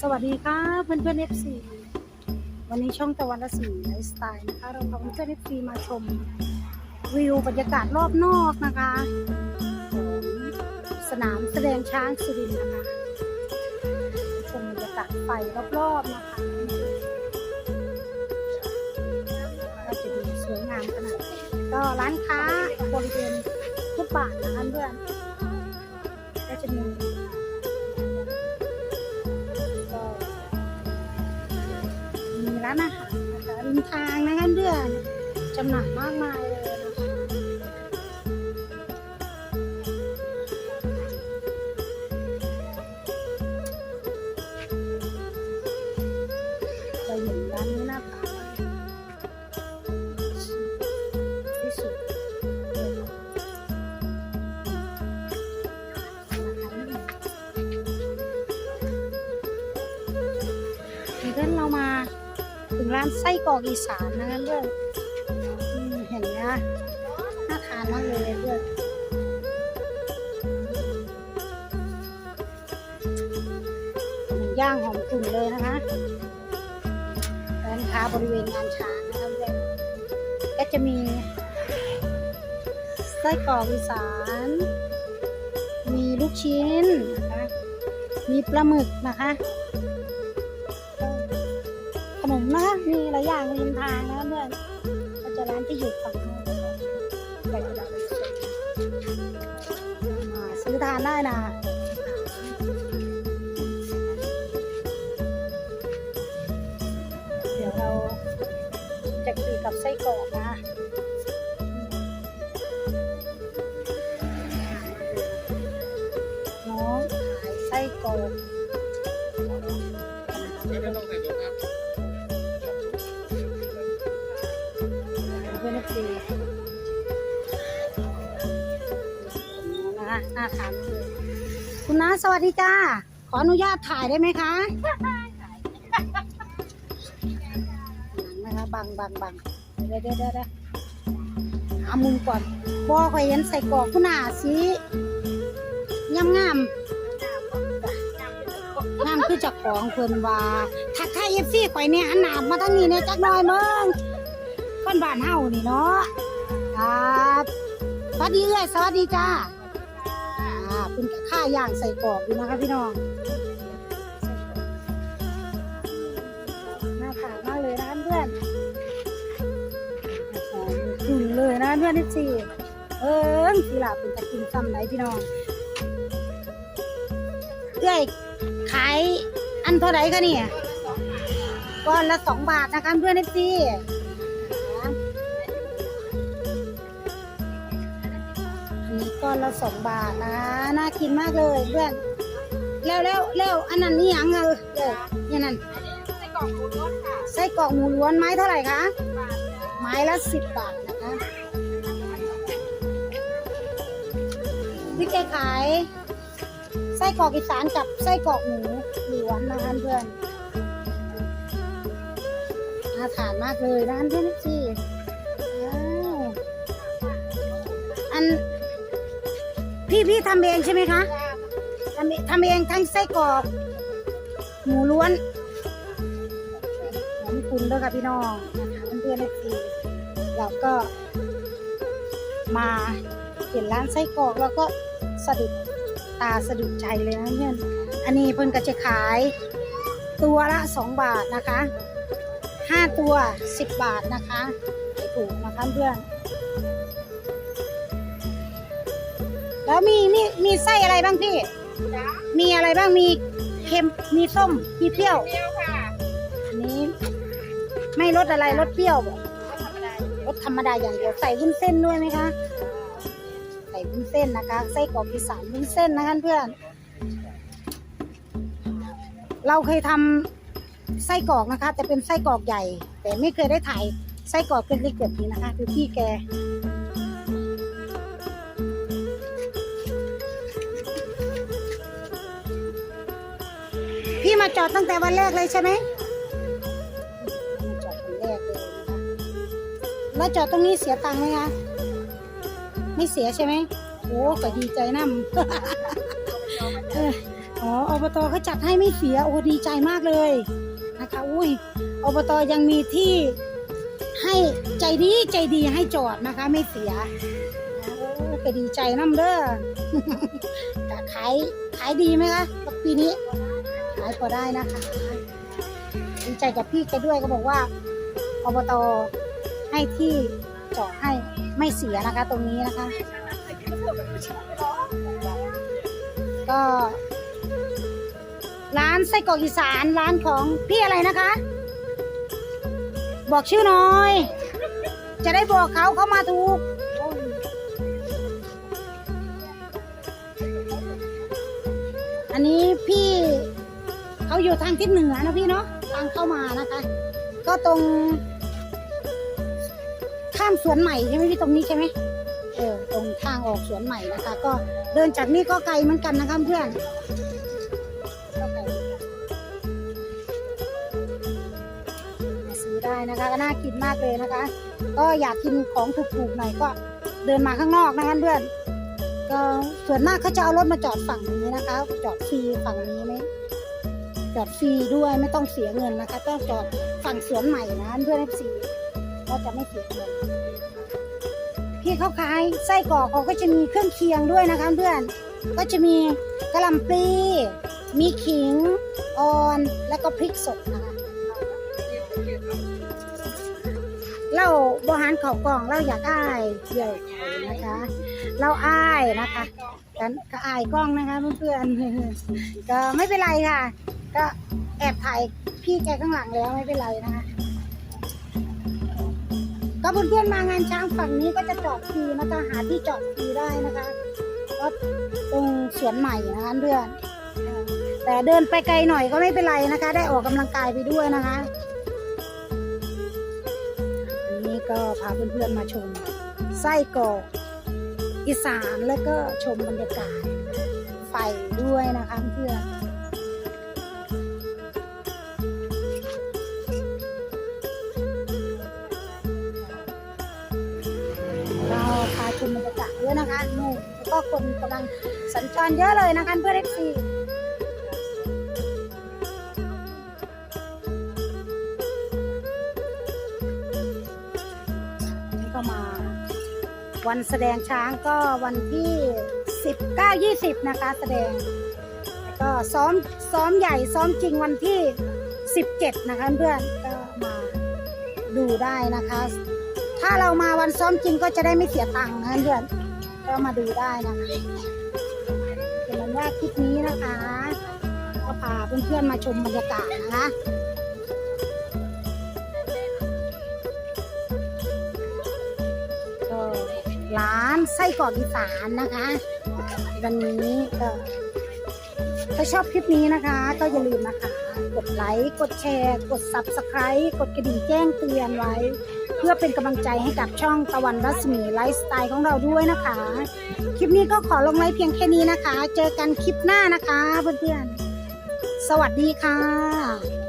สวัสดีค่ะเพื่อนเพื่อนเอฟซีวันนี้ช่องตะวันละสีไลฟ์สไตล์นะคะ เราพาเพื่อนเอฟซีมาชมวิวบรรยากาศรอบนอกนะคะของสนามแสดงช้างสุรินทร์นะคะชมบรรยากาศไฟรอบๆนะคะก็จะดูสวยงามขนาดก็ร้านค้าบริเวณทุกบาทนะคะเพื่อนก็จะมี ร้านอาหารนะคะริมทางนะคะเดือนจำหน่ายมากมายเลย ถึงร้านไส้กรอกอีสานนะคะเพื่อนเห็นไหมคะน่าทานมากเลยเพื่อนย่างหอมกลุ่นเลยนะคะร้านค้าบริเวณงานช้างนะคะเพื่อนก็จะมีไส้กรอกอีสาน มีลูกชิ้นนะคะ มีปลาหมึกนะคะ ขนมนะมีหลายอย่างริมทางนะเพื่อนก็จะร้านที่อยู่ฝั่งนู้นซื้อทานได้นะเดี๋ยวเราจะคุยกับไส้กรอกนะะคะน่าทานมากเลยคุณน้าสวัสดีจ้า ขออนุญาตถ่ายได้ไหมคะหนังนะคะบังบังบังเดี๋ยวเดี๋ยวเดี๋ยวเดี๋ยวหามุมก่อนบอคอยเห็นใส่กรอกคุณอาสีงามงามงามคือเจากของเพิ่นว่าทักทายเอฟซีข่อยเนี่ยหันหนามาทางนี้เนี่ยจักหน่อยเมึงคนบ้านเฮานี่เนาะครับสวัสดีเอ้ยสวัสดีจ้า เป็นข้าย่างใส่กรอบอยู่นะคะพี่น้องน่าทานมากเลยนะคะเพื่อนกลุ่นเลยนะเพื่อนที่สี่เอิ้งสีหลาเป็นตะกินซ้ำไหนพี่น้องเอ้ยขายอันเท่าไหร่คะเนี่ยก้อนละสองบาทนะคะเพื่อนที่สี่ อันนี้ก้อนละสองบาทนะน่ากินมากเลยเพื่อนแล้วแล้วแล้วอันนั้นนี่ยังเออเดี๋ยวนี่นั่นใส่กล่องคูรสค่ะไส้กรอกหมูล้วนไม้เท่าไหร่คะไม้ละสิบบาทนะคะพี่แกขายไส้กรอกอีสานกับไส้กรอกหมูล้วนนะคะเพื่อนน่าทานมากเลยนะเพื่อนพี่ว้าวอัน พี่พี่ทำเองใช่ไหมคะทำเองทำเองทั้งไส้กรอกหมูล้วนขอบคุณด้วยค่ะพี่น้องนะคะเพื่อนๆในทีเราก็ มาเห็นร้านไส้กรอกแล้วก็สะดุดตาสะดุดใจเลยนะเพื่อนอันนี้เพิ่นก็จะขายตัวละสองบาทนะคะห้าตัวสิบบาทนะคะถูกนะคะเพื่อน แล้วมีมีมีไส้อะไรบ้างพี่ จ้ามีอะไรบ้างมีเค็มมีส้มมีเปรี้ยวเปรี้ยวค่ะอันนี้ ไม่รสอะไรรสเปรี้ยวบ่ธรรมดารสธรรมดาอย่างเดียวใส่วุ้นเส้นด้วยไหมคะใส่วุ้นเส้นนะคะไส้กรอกอีสานวุ้นเส้นนะคะเพื่อน เราเคยทำไส้กรอกนะคะ แต่เป็นไส้กรอกใหญ่ แต่ไม่เคยได้ถ่ายไส้กรอกเล็กๆแบบนี้นะคะคือพี่แก มาจอดตั้งแต่วันแรกเลยใช่ไหมจอดวันแรกเลยนะคะแล้วจอดตรงนี้เสียตังค์ไหมคะไม่เสียใช่ไหมโอ้ก็ดีใจน้ำออโออ๋ออบตเขาจัดให้ไม่เสียโอ้ดีใจมากเลยนะคะอุ้ยอบตยังมีที่ให้ใจดีใจดีให้จอดนะคะ ไม่เสียโอ้ก็ดีใจน้ำเด้อแต่ขายขายดีไหมคะปีนี้ายพอได้นะคะดีใจกับพี่แกด้วยก็บอกว่าอบตให้ที่จอดให้ไม่เสียนะคะ ตรงนี้นะคะ ก็ร้านไส้กรอกอีสานร้านของพี่อะไรนะคะ บอกชื่อหน่อย จะได้บอกเขาเขามาถูกอันนี้พี่ อยู่ทางทิศเหนือนะพี่เนาะทางเข้ามานะคะ ก็ตรง ข้ามสวนใหม่ใช่ไหมพี่ตรงนี้ใช่ไหมเออตรงทางออกสวนใหม่นะคะ ก็เดินจากนี่ก็ไกลเหมือนกันนะคะเพื่อนก็ไกลซื้อได้นะคะก็น่ากินมากเลยนะคะ ก็อยากกินของถูกๆหน่อยก็เดินมาข้างนอกนะคะเพื่อนก็ส่วนมากเขาจะเอารถมาจอดฝั่งนี้นะคะ จอดฟรีฝั่งนี้ไหม จอดฟรีด้วยไม่ต้องเสียเงินนะคะต้องจอดฝั่งสวนใหม่นะเพื่อนเอฟซีก็จะไม่เสียเงินพี่เขาขายไส้กรอกเขาก็จะมีเครื่องเคียงด้วยนะคะเพื่อนก็จะมีกระลำปลีมีขิงออนแล้วก็พริกสดนะคะเราบริหารเขากล่องเราอยากอ้ายเที่ยวนะคะ เราอายนะคะกันก็อายกล้องนะคะเพื่อนๆก็ไม่เป็นไรค่ะ ก็แอบถ่ายพี่แกข้างหลังแล้วไม่เป็นไรนะคะ ก็เพื่อนๆมางานช้างฝั่งนี้ก็จะจอดฟรีนะคะหาที่จอดฟรีได้นะคะก็ตรงสวนใหม่นะคะเพื่อนแต่เดินไปไกลหน่อยก็ไม่เป็นไรนะคะ ได้ออกกำลังกายไปด้วยนะคะนนี้ก็พาเพื่อนๆมาชมไส้กรอกอีสานแล้วก็ชมบรรยากาศไฟด้วยนะคะเพื่อน มบรรยากาศด้วยนะคะนู่นแล้วก็คนกำลังสัญจรเยอะเลยนะคะเพื่อนเอฟซีนี่ก็มาวันแสดงช้างก็วันที่ 19 20 นะคะแสดงแล้วก็ซ้อมซ้อมใหญ่ซ้อมจริงวันที่ 17 นะคะเพื่อนก็มาดูได้นะคะ ถ้าเรามาวันซ้อมจริงก็จะได้ไม่เสียตังค์นะเพื่อนก็มาดูได้นะคะเป็นวันว่าคลิปนี้นะคะก็พาเพื่อนๆมาชมบรรยากาศนะคะก็ร้านไส้กรอกอีสานนะคะ วันนี้ก็ถ้าชอบคลิปนี้นะคะ ก็อย่าลืมนะคะ กดไลค์ กดแชร์ กด Subscribe กดกระดิ่งแจ้งเตือนไว้ พื่อเป็นกำลังใจให้กับช่องตะวันรัศมีไลฟ์สไตล์ของเราด้วยนะคะ คลิปนี้ก็ขอลงไลฟ์เพียงแค่นี้นะคะ เจอกันคลิปหน้านะคะเพื่อนๆสวัสดีค่ะ